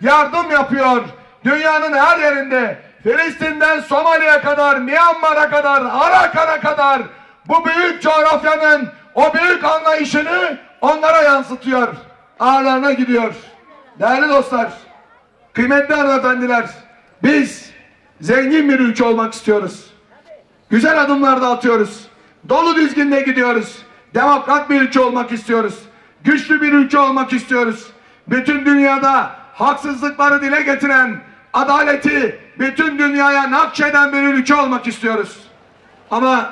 yardım yapıyor. Dünyanın her yerinde Filistin'den Somali'ye kadar, Myanmar'a kadar, Arakan'a kadar bu büyük coğrafyanın o büyük anlayışını onlara yansıtıyor. Ağlarına gidiyor. Değerli dostlar, kıymetli hanımefendiler, biz zengin bir ülke olmak istiyoruz. Güzel adımlar da atıyoruz. Dolu dizginde gidiyoruz. Demokrat bir ülke olmak istiyoruz. Güçlü bir ülke olmak istiyoruz. Bütün dünyada haksızlıkları dile getiren, adaleti bütün dünyaya nakşeden bir ülke olmak istiyoruz. Ama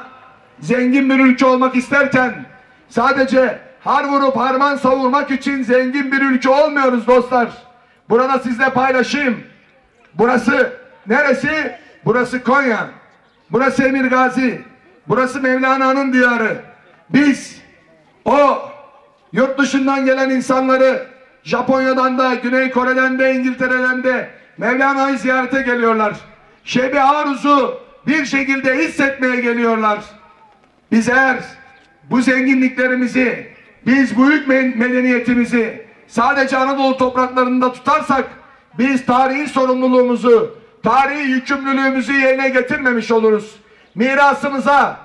zengin bir ülke olmak isterken sadece har vurup harman savurmak için zengin bir ülke olmuyoruz dostlar. Burada sizle paylaşayım. Burası neresi? Burası Konya. Burası Emir Gazi. Burası Mevlana'nın diyarı. Biz o yurt dışından gelen insanları Japonya'dan da, Güney Kore'den de, İngiltere'den de Mevlana'yı ziyarete geliyorlar. Şebi Aruz'u bir şekilde hissetmeye geliyorlar. Biz eğer bu zenginliklerimizi, biz büyük medeniyetimizi sadece Anadolu topraklarında tutarsak biz tarihi sorumluluğumuzu, tarihi yükümlülüğümüzü yerine getirmemiş oluruz. Mirasımıza,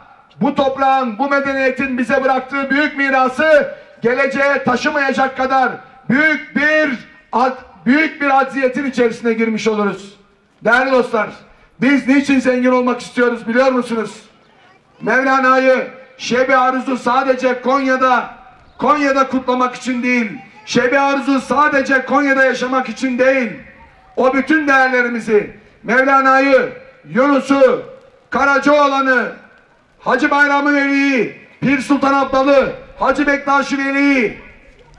bu toprağın, bu medeniyetin bize bıraktığı büyük mirası geleceğe taşımayacak kadar büyük bir büyük bir adziyetin içerisine girmiş oluruz. Değerli dostlar, biz niçin zengin olmak istiyoruz biliyor musunuz? Mevlana'yı Şebi Aruz'u sadece Konya'da Konya'da kutlamak için değil, Şebi Aruz'u sadece Konya'da yaşamak için değil, o bütün değerlerimizi, Mevlana'yı, Yunus'u, Karacaoğlan'ı, Hacı Bayramı Veli'yi, Pir Sultan Abdal'ı, Hacı Bektaş Veli'yi,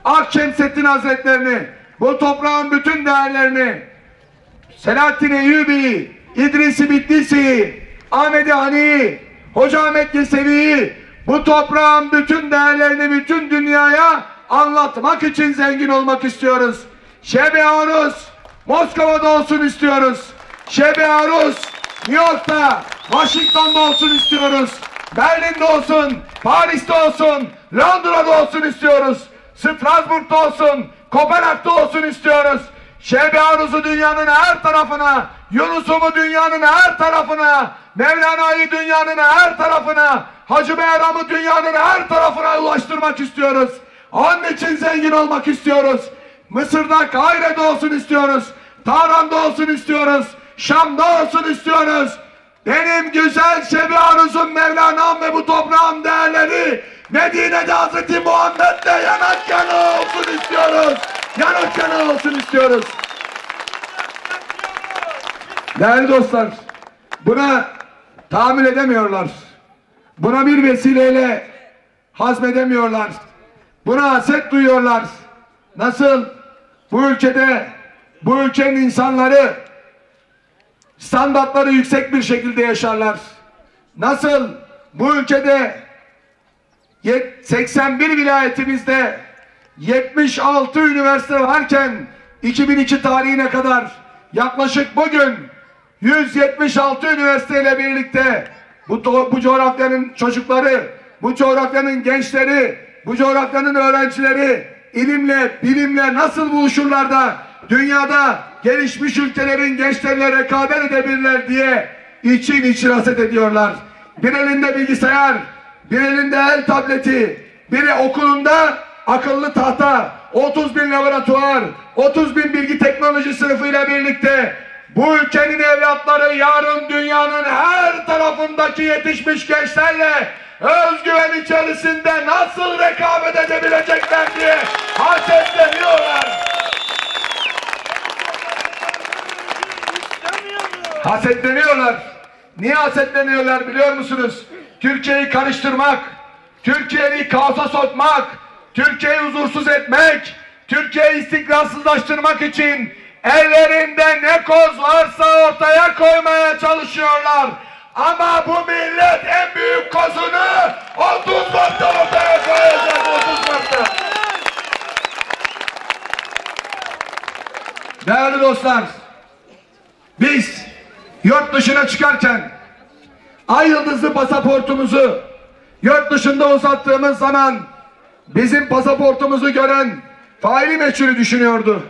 Akşemseddin Hazretlerini, bu toprağın bütün değerlerini, Selahattin Eyyubi'yi, İdris-i Bitlisi'yi, Ahmet-i Hani'yi, Hoca Ahmet Yesevi'yi, bu toprağın bütün değerlerini bütün dünyaya anlatmak için zengin olmak istiyoruz. Şebi Aruz, Moskova'da olsun istiyoruz. Şebi Aruz, New York'ta, Washington'da olsun istiyoruz. Berlin'de olsun, Paris'te olsun, Londra'da olsun istiyoruz. Strasbourg'da olsun, Kopenhag'da olsun istiyoruz. Şebi Aruz'u dünyanın her tarafına, Yunus'umu dünyanın her tarafına, Mevlana'yı dünyanın her tarafına, Hacı Bayram'ı dünyanın her tarafına ulaştırmak istiyoruz. Onun için zengin olmak istiyoruz. Mısır'da Kaire'de olsun istiyoruz. Tahran'da olsun istiyoruz. Şam'da olsun istiyoruz. Benim güzel Şebi Aruz'um Mevlana'm ve bu toprağın değerleri Medine'de Hazreti Muhammed'le yanak yana olsun istiyoruz. Yanak yana olsun istiyoruz. Değerli dostlar, buna tahammül edemiyorlar. Buna bir vesileyle hazmedemiyorlar. Buna haset duyuyorlar. Nasıl bu ülkede bu ülkenin insanları standartları yüksek bir şekilde yaşarlar. Nasıl bu ülkede 81 vilayetimizde 76 üniversite varken 2002 tarihine kadar yaklaşık bugün 176 üniversiteyle birlikte bu, bu coğrafyanın çocukları, bu coğrafyanın gençleri, bu coğrafyanın öğrencileri ilimle, bilimle nasıl buluşurlar da dünyada gelişmiş ülkelerin gençlerine rekabet edebilirler diye için için haset ediyorlar. Bir elinde bilgisayar, bir elinde el tableti, biri okulunda akıllı tahta, 30 bin laboratuvar, 30 bin bilgi teknoloji sınıfıyla birlikte bu ülkenin evlatları yarın dünyanın her tarafındaki yetişmiş gençlerle özgüven içerisinde nasıl rekabet edebilecekler diye hasetleniyorlar. Hasetleniyorlar. Niye hasetleniyorlar biliyor musunuz? Türkiye'yi karıştırmak, Türkiye'yi kaosa sokmak, Türkiye'yi huzursuz etmek, Türkiye'yi istikrarsızlaştırmak için ellerinde ne koz varsa ortaya koymaya çalışıyorlar. Ama bu millet en büyük kozunu 30 Mart'ta ortaya koyacak 30 Mart'ta. Değerli dostlar, biz yurt dışına çıkarken ay yıldızlı pasaportumuzu yurt dışında uzattığımız zaman bizim pasaportumuzu gören faili meçhulü düşünüyordu.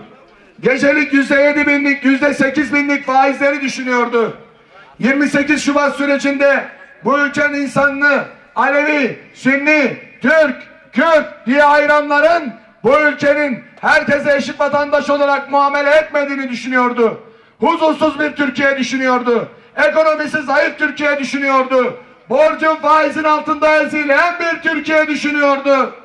Gecelik yüzde yedi binlik, yüzde sekiz binlik faizleri düşünüyordu. 28 Şubat sürecinde bu ülkenin insanını Alevi, Sünni, Türk, Kürt diye ayıranların bu ülkenin herkese eşit vatandaş olarak muamele etmediğini düşünüyordu. Huzursuz bir Türkiye düşünüyordu. Ekonomisi zayıf Türkiye düşünüyordu. Borcun faizin altında ezilen bir Türkiye düşünüyordu.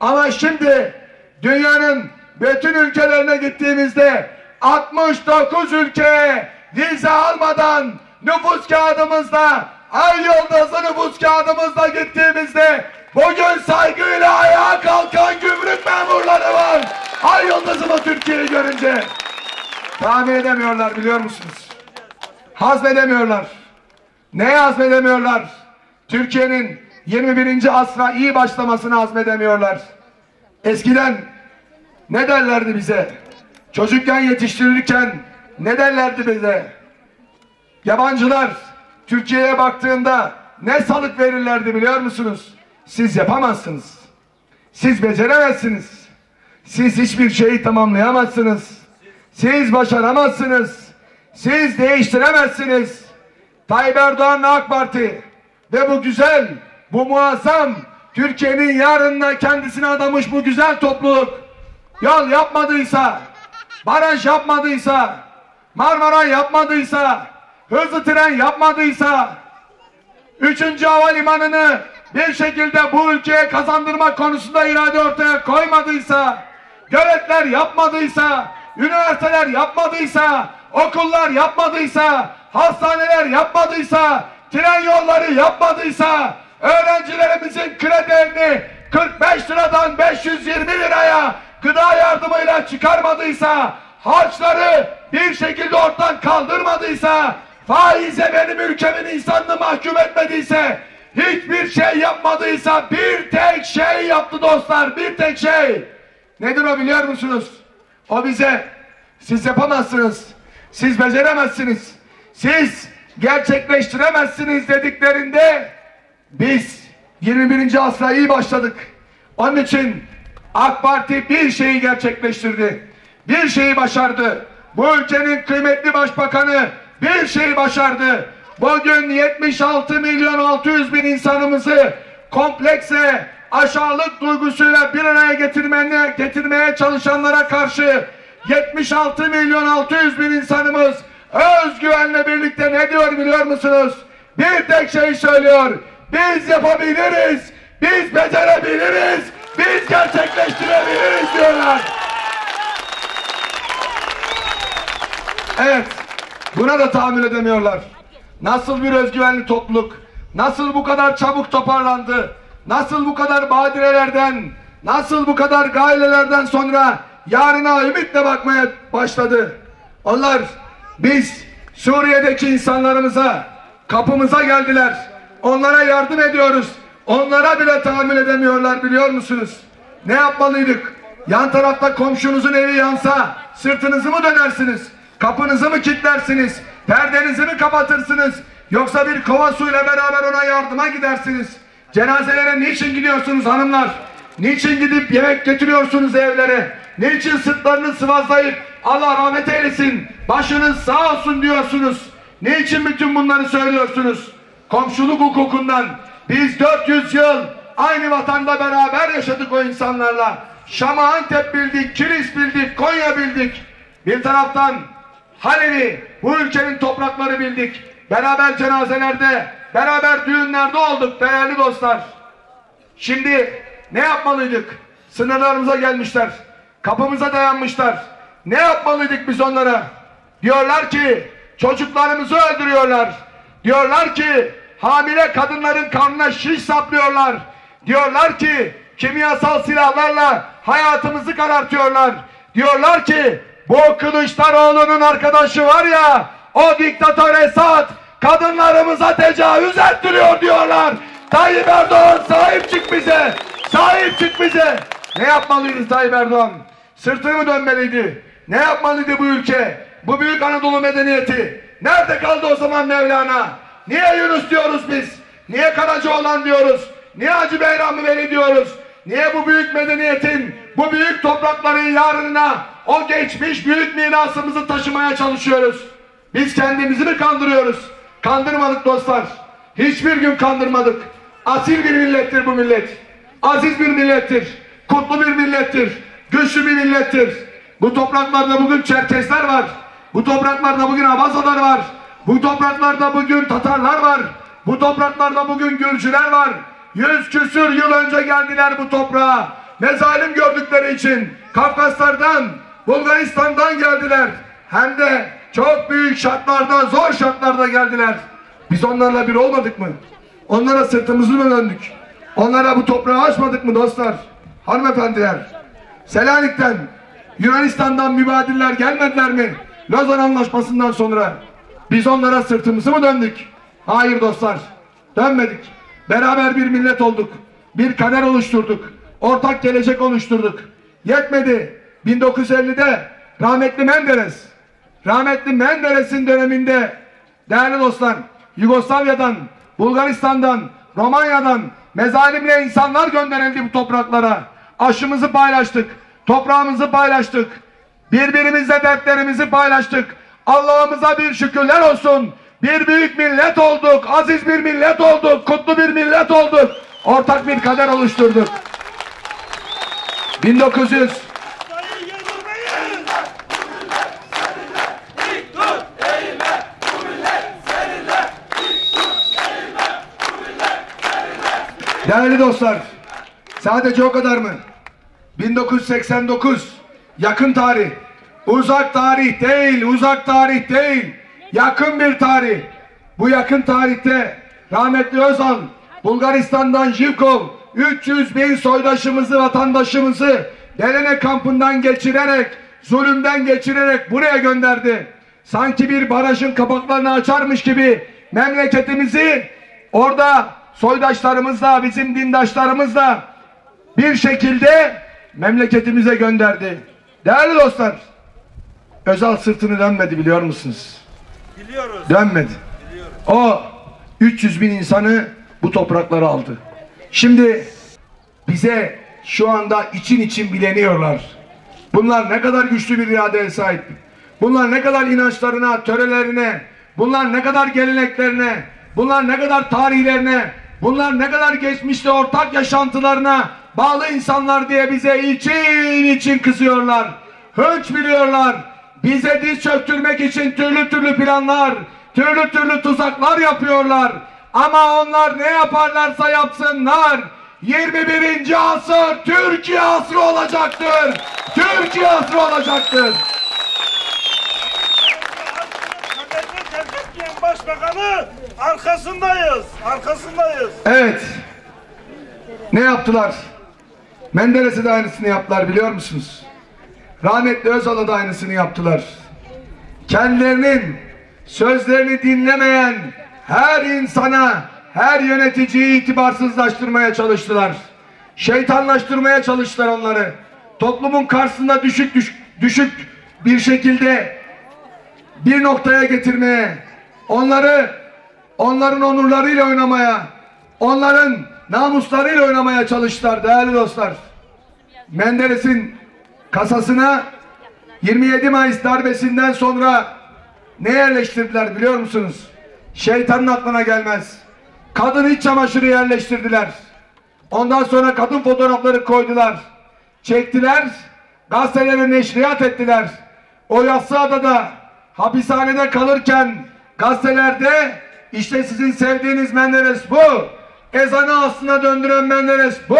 Ama şimdi dünyanın bütün ülkelerine gittiğimizde 69 ülkeye vize almadan nüfus kağıdımızda ay yıldızlı nüfus kağıdımızda gittiğimizde bugün saygıyla ayağa kalkan gümrük memurları var. Ay yıldızımı Türkiye'yi görünce tahmin edemiyorlar biliyor musunuz? Hazmedemiyorlar. Neye hazmedemiyorlar? Türkiye'nin 21. asra iyi başlamasını hazmedemiyorlar. Eskiden ne derlerdi bize? Çocukken yetiştirirken ne derlerdi bize? Yabancılar Türkiye'ye baktığında ne salık verirlerdi biliyor musunuz? Siz yapamazsınız. Siz beceremezsiniz. Siz hiçbir şeyi tamamlayamazsınız. Siz başaramazsınız. Siz değiştiremezsiniz. Tayyip Erdoğan'la AK Parti ve bu güzel, bu muazzam Türkiye'nin yarınına kendisine adamış bu güzel topluluk yol yapmadıysa, baraj yapmadıysa, Marmara yapmadıysa, hızlı tren yapmadıysa, üçüncü havalimanını bir şekilde bu ülkeye kazandırmak konusunda irade ortaya koymadıysa, göletler yapmadıysa, üniversiteler yapmadıysa, okullar yapmadıysa, hastaneler yapmadıysa, tren yolları yapmadıysa, öğrencilerimizin kredilerini 45 liradan 520 liraya gıda yardımıyla çıkarmadıysa, harçları bir şekilde ortadan kaldırmadıysa, faize benim ülkemin insanını mahkum etmediyse, hiçbir şey yapmadıysa bir tek şey yaptı dostlar, bir tek şey. Nedir o biliyor musunuz? O bize, siz yapamazsınız, siz beceremezsiniz, siz gerçekleştiremezsiniz dediklerinde biz 21. asra iyi başladık. Onun için AK Parti bir şeyi gerçekleştirdi. Bir şeyi başardı. Bu ülkenin kıymetli başbakanı bir şeyi başardı. Bugün 76 milyon 600 bin insanımızı komplekse aşağılık duygusuyla bir araya getirmeye, getirmeye çalışanlara karşı 76 milyon 600 bin insanımız özgüvenle birlikte ne diyor biliyor musunuz? Bir tek şey söylüyor. Biz yapabiliriz. Biz becerebiliriz. Biz gerçekleştirebiliriz diyorlar. Evet. Buna da tahammül edemiyorlar. Nasıl bir özgüvenli topluluk, nasıl bu kadar çabuk toparlandı, nasıl bu kadar badirelerden, nasıl bu kadar gailelerden sonra yarına ümitle bakmaya başladı. Onlar biz Suriye'deki insanlarımıza kapımıza geldiler. Onlara yardım ediyoruz. Onlara bile tahammül edemiyorlar biliyor musunuz? Ne yapmalıydık? Yan tarafta komşunuzun evi yansa sırtınızı mı dönersiniz? Kapınızı mı kilitlersiniz? Perdenizi mi kapatırsınız? Yoksa bir kova suyla beraber ona yardıma gidersiniz. Cenazelere niçin gidiyorsunuz hanımlar? Niçin gidip yemek getiriyorsunuz evlere? Niçin sırtlarını sıvazlayıp Allah rahmet eylesin, başınız sağ olsun diyorsunuz? Niçin bütün bunları söylüyorsunuz? Komşuluk hukukundan biz 400 yıl aynı vatanda beraber yaşadık o insanlarla. Şam'a Antep bildik, Kilis bildik, Konya bildik. Bir taraftan Halil'i, bu ülkenin toprakları bildik. Beraber cenazelerde, beraber düğünlerde olduk değerli dostlar. Şimdi ne yapmalıydık? Sınırlarımıza gelmişler. Kapımıza dayanmışlar. Ne yapmalıydık biz onlara? Diyorlar ki çocuklarımızı öldürüyorlar. Diyorlar ki hamile kadınların karnına şiş saplıyorlar. Diyorlar ki kimyasal silahlarla hayatımızı karartıyorlar. Diyorlar ki bu Kılıçdaroğlu'nun arkadaşı var ya o diktatör Esad kadınlarımıza tecavüz ettiriyor diyorlar. Tayyip Erdoğan sahip çık bize. Sahip çık bize. Ne yapmalıydı Tayyip Erdoğan? Sırtını mı dönmeliydi? Ne yapmalıydı bu ülke? Bu büyük Anadolu medeniyeti. Nerede kaldı o zaman Mevlana? Niye Yunus diyoruz biz? Niye Karacaoğlan diyoruz? Niye Hacı Beyram Veli diyoruz? Niye bu büyük medeniyetin, bu büyük toprakların yarınına o geçmiş büyük mirasımızı taşımaya çalışıyoruz. Biz kendimizi mi kandırıyoruz? Kandırmadık dostlar. Hiçbir gün kandırmadık. Asil bir millettir bu millet. Aziz bir millettir. Kutlu bir millettir. Güçlü bir millettir. Bu topraklarda bugün Çerkesler var. Bu topraklarda bugün Abazalar var. Bu topraklarda bugün Tatarlar var. Bu topraklarda bugün Gürcüler var. Yüz küsür yıl önce geldiler bu toprağa. Mezalim gördükleri için Kafkaslardan, Bulgaristan'dan geldiler. Hem de çok büyük şartlarda, zor şartlarda geldiler. Biz onlarla bir olmadık mı? Onlara sırtımızı mı döndük? Onlara bu toprağı açmadık mı dostlar? Hanımefendiler, Selanik'ten, Yunanistan'dan mübadiller gelmediler mi? Lozan Anlaşması'ndan sonra biz onlara sırtımızı mı döndük? Hayır dostlar, dönmedik. Beraber bir millet olduk. Bir kader oluşturduk. Ortak gelecek oluşturduk. Yetmedi. 1950'de rahmetli Menderes, rahmetli Menderes'in döneminde değerli dostlar Yugoslavya'dan, Bulgaristan'dan, Romanya'dan mezalimle insanlar gönderildi bu topraklara. Aşımızı paylaştık, toprağımızı paylaştık. Birbirimizle dertlerimizi paylaştık. Allah'ımıza bir şükürler olsun. Bir büyük millet olduk, aziz bir millet olduk, kutlu bir millet olduk. Ortak bir kader oluşturduk. 1900 Değerli dostlar, sadece o kadar mı? 1989, yakın tarih, uzak tarih değil, uzak tarih değil, yakın bir tarih. Bu yakın tarihte rahmetli Özal, Bulgaristan'dan Jivkov, 300 bin soydaşımızı, vatandaşımızı Delene kampından geçirerek, zulümden geçirerek buraya gönderdi. Sanki bir barajın kapaklarını açarmış gibi memleketimizi orada soydaşlarımızla, bizim dindaşlarımızla bir şekilde memleketimize gönderdi. Değerli dostlar, Özal sırtını dönmedi biliyor musunuz? Biliyoruz. Dönmedi. Biliyoruz. O 300 bin insanı bu topraklara aldı. Şimdi bize şu anda için için bileniyorlar. Bunlar ne kadar güçlü bir iradeye sahip. Bunlar ne kadar inançlarına, törelerine, bunlar ne kadar geleneklerine, bunlar ne kadar tarihlerine, bunlar ne kadar geçmişte ortak yaşantılarına bağlı insanlar diye bize için için kızıyorlar. Hınç biliyorlar. Bize diz çöktürmek için türlü türlü planlar, türlü türlü tuzaklar yapıyorlar. Ama onlar ne yaparlarsa yapsınlar. 21. asır Türkiye asrı olacaktır. Türkiye asrı olacaktır. Başbakanı arkasındayız. Arkasındayız. Evet. Ne yaptılar? Menderes'e de aynısını yaptılar biliyor musunuz? Rahmetli Özal'a da aynısını yaptılar. Kendilerinin sözlerini dinlemeyen her insana, her yöneticiyi itibarsızlaştırmaya çalıştılar. Şeytanlaştırmaya çalıştılar onları. Toplumun karşısında düşük düşük, düşük bir şekilde bir noktaya getirmeye, onları onların onurlarıyla oynamaya, onların namuslarıyla oynamaya çalıştılar değerli dostlar. Menderes'in kasasına 27 Mayıs darbesinden sonra ne yerleştirdiler biliyor musunuz? Şeytanın aklına gelmez. Kadın iç çamaşırı yerleştirdiler. Ondan sonra kadın fotoğrafları koydular. Çektiler. Gazetelere neşriyat ettiler. O Yassıada'da hapishanede kalırken gazetelerde işte sizin sevdiğiniz Menderes bu. Ezanı aslına döndüren Menderes bu.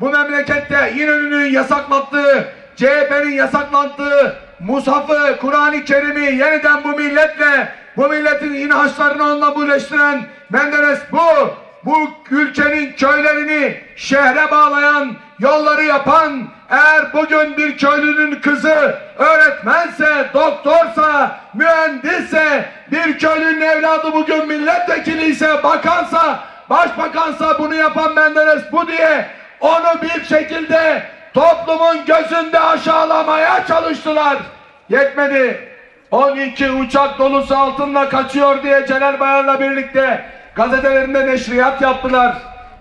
Bu memlekette İnönü'nün yasaklattığı, CHP'nin yasaklattığı Musaf'ı, Kur'an-ı Kerim'i yeniden bu milletle, bu milletin inançlarını onunla birleştiren Menderes bu. Bu ülkenin köylerini şehre bağlayan, yolları yapan, eğer bugün bir köylünün kızı öğretmense, doktorsa, mühendisse, bir köylünün evladı bugün milletvekili ise, bakansa, başbakansa bunu yapan Menderes bu diye onu bir şekilde toplumun gözünde aşağılamaya çalıştılar. Yetmedi. 12 uçak dolusu altınla kaçıyor diye Celal Bayar'la birlikte gazetelerinde neşriyat yaptılar.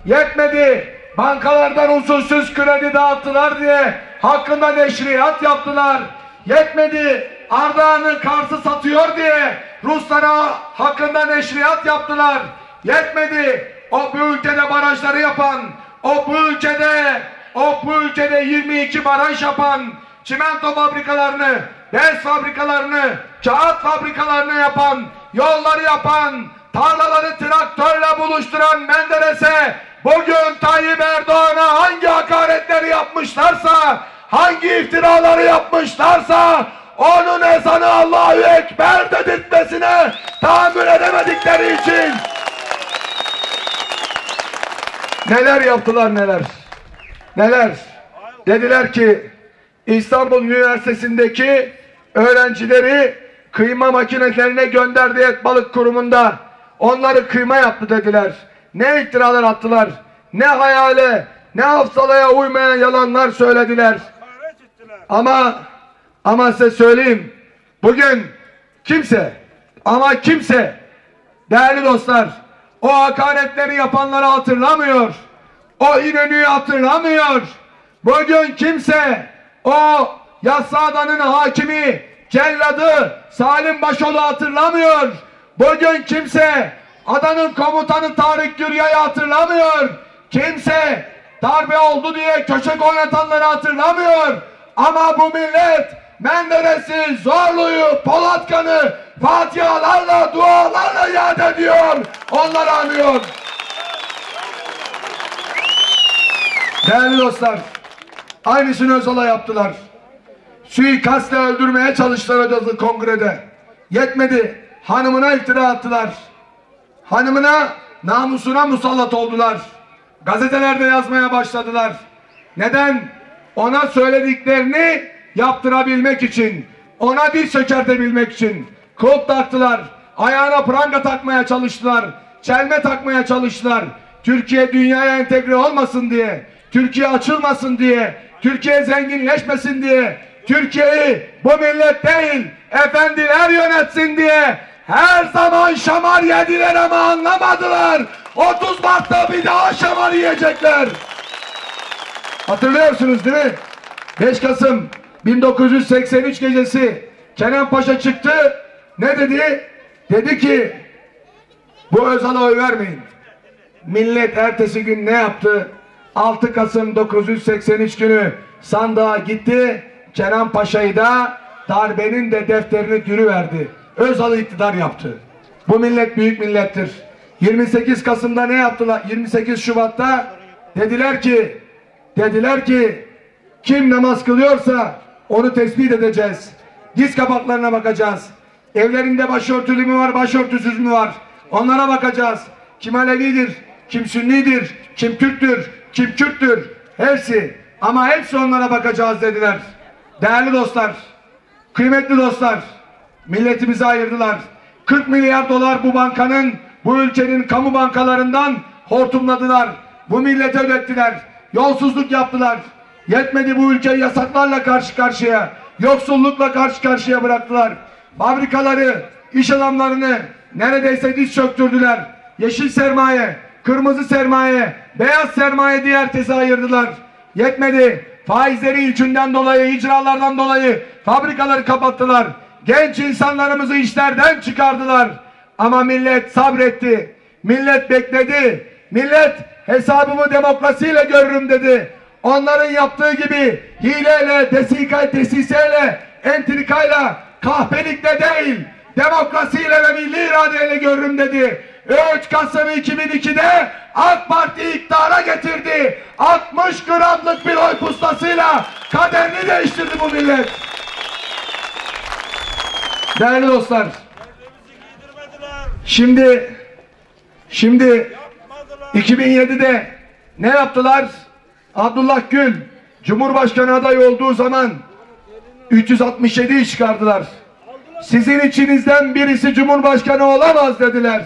Yetmedi. Bankalardan usulsüz kredi dağıttılar diye hakkında neşriyat yaptılar. Yetmedi. Ardahan'ı Kars'ı satıyor diye Ruslara hakkında neşriyat yaptılar. Yetmedi. O bu ülkede barajları yapan, o bu ülkede, o bu ülkede 22 baraj yapan, çimento fabrikalarını, bez fabrikalarını, kağıt fabrikalarını yapan, yolları yapan, tarlaları traktörle buluşturan Menderes'e bugün Tayyip Erdoğan'a hangi hakaretleri yapmışlarsa, hangi iftiraları yapmışlarsa onun ezanı Allahu Ekber dedirtmesine tahammül edemedikleri için. Neler yaptılar neler? Neler? Dediler ki İstanbul Üniversitesi'ndeki öğrencileri kıyma makinelerine gönderdi et balık kurumunda onları kıyma yaptı dediler ne iftiralar attılar ne hayale ne hafsalaya uymayan yalanlar söylediler ama ama size söyleyeyim bugün kimse ama kimse değerli dostlar o hakaretleri yapanları hatırlamıyor. O İnönü'yü hatırlamıyor. Bugün kimse o Yassıada'nın hakimi celladı Salim Başoğlu hatırlamıyor. Bugün kimse adanın komutanı Tarık Gürya'yı hatırlamıyor. Kimse darbe oldu diye köşek oynatanları hatırlamıyor. Ama bu millet Menderes'i, Zorlu'yu, Polatkan'ı fatihalarla, dualarla yad ediyor. Onları anıyor. Değerli dostlar, aynısını Özal'a yaptılar. Suikastle öldürmeye çalıştılar Özal'ı kongrede. Yetmedi, hanımına iftira attılar. Hanımına, namusuna musallat oldular. Gazetelerde yazmaya başladılar. Neden? Ona söylediklerini yaptırabilmek için, ona dil sökertebilmek için kulp taktılar, ayağına pranga takmaya çalıştılar, çelme takmaya çalıştılar. Türkiye dünyaya entegre olmasın diye, Türkiye açılmasın diye, Türkiye zenginleşmesin diye, Türkiye'yi bu millet değil, efendiler yönetsin diye her zaman şamar yediler ama anlamadılar. 30 Mart'ta bir daha şamar yiyecekler. Hatırlıyorsunuz değil mi? 5 Kasım 1983 gecesi Kenan Paşa çıktı. Ne dedi? Dedi ki bu Özal'a oy vermeyin. Millet ertesi gün ne yaptı? 6 Kasım 1983 günü sandığa gitti. Kenan Paşa'yı da darbenin de defterini dürü verdi. Özal'ı iktidar yaptı. Bu millet büyük millettir. 28 Kasım'da ne yaptılar? 28 Şubat'ta dediler ki dediler ki kim namaz kılıyorsa onu tespit edeceğiz. Diz kapaklarına bakacağız. Evlerinde başörtülü mü var, başörtüsüz mü var? Onlara bakacağız. Kim Alevidir, kim Sünnidir, kim Türktür, kim Kürttür. Hepsi. Ama hepsi onlara bakacağız dediler. Değerli dostlar, kıymetli dostlar, milletimizi ayırdılar. 40 milyar dolar bu bankanın, bu ülkenin kamu bankalarından hortumladılar. Bu millete ödettiler. Yolsuzluk yaptılar. Yetmedi bu ülkeyi yasaklarla karşı karşıya, yoksullukla karşı karşıya bıraktılar. Fabrikaları, iş adamlarını neredeyse diz çöktürdüler. Yeşil sermaye, kırmızı sermaye, beyaz sermaye diye herkese ayırdılar. Yetmedi. Faizleri yükünden dolayı, icralardan dolayı fabrikaları kapattılar. Genç insanlarımızı işlerden çıkardılar. Ama millet sabretti. Millet bekledi. Millet hesabımı demokrasiyle görürüm dedi. Onların yaptığı gibi hileyle, desika, desiseyle, entrikayla, kahpelikle değil, demokrasiyle ve milli iradeyle görürüm dedi. 3 Kasım 2002'de AK Parti iktidara getirdi. 60 gramlık bir oy pustasıyla kaderini değiştirdi bu millet. Değerli dostlar, şimdi şimdi Yapmadılar. 2007'de ne yaptılar? Abdullah Gül Cumhurbaşkanı adayı olduğu zaman 367'yi çıkardılar. Sizin içinizden birisi Cumhurbaşkanı olamaz dediler.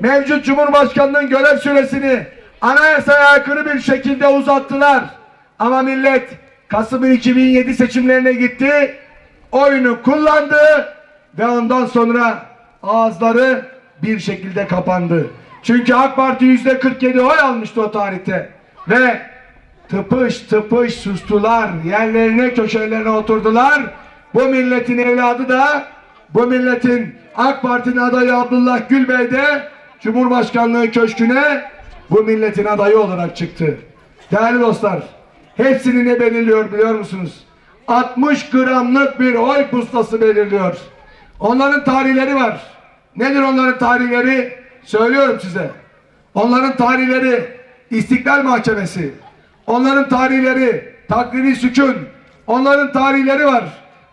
Mevcut Cumhurbaşkanının görev süresini anayasaya aykırı bir şekilde uzattılar. Ama millet Kasım 2007 seçimlerine gitti. Oyunu kullandı ve ondan sonra ağızları bir şekilde kapandı. Çünkü AK Parti yüzde 47 oy almıştı o tarihte. Ve tıpış tıpış sustular. Yerlerine köşelerine oturdular. bu milletin evladı da bu milletin AK Parti'nin adayı Abdullah Gül Bey de Cumhurbaşkanlığı köşküne bu milletin adayı olarak çıktı. Değerli dostlar, hepsini ne belirliyor biliyor musunuz? 60 gramlık bir oy pustası belirliyor. Onların tarihleri var. Nedir onların tarihleri? Söylüyorum size. Onların tarihleri İstiklal Mahkemesi. Onların tarihleri takviri sükun. Onların tarihleri var.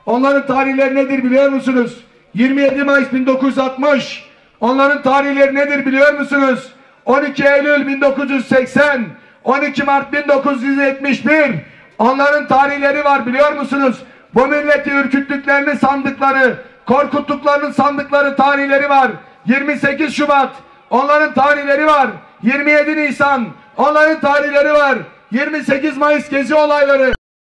Onların tarihleri nedir biliyor musunuz? 27 Mayıs 1960. Onların tarihleri nedir biliyor musunuz? 12 Eylül 1980. 12 Mart 1971. Onların tarihleri var biliyor musunuz? Bu milleti ürküttüklerini sandıkları, korkuttuklarının sandıkları tarihleri var. 28 Şubat onların tarihleri var. 27 Nisan onların tarihleri var. 28 Mayıs gezi olayları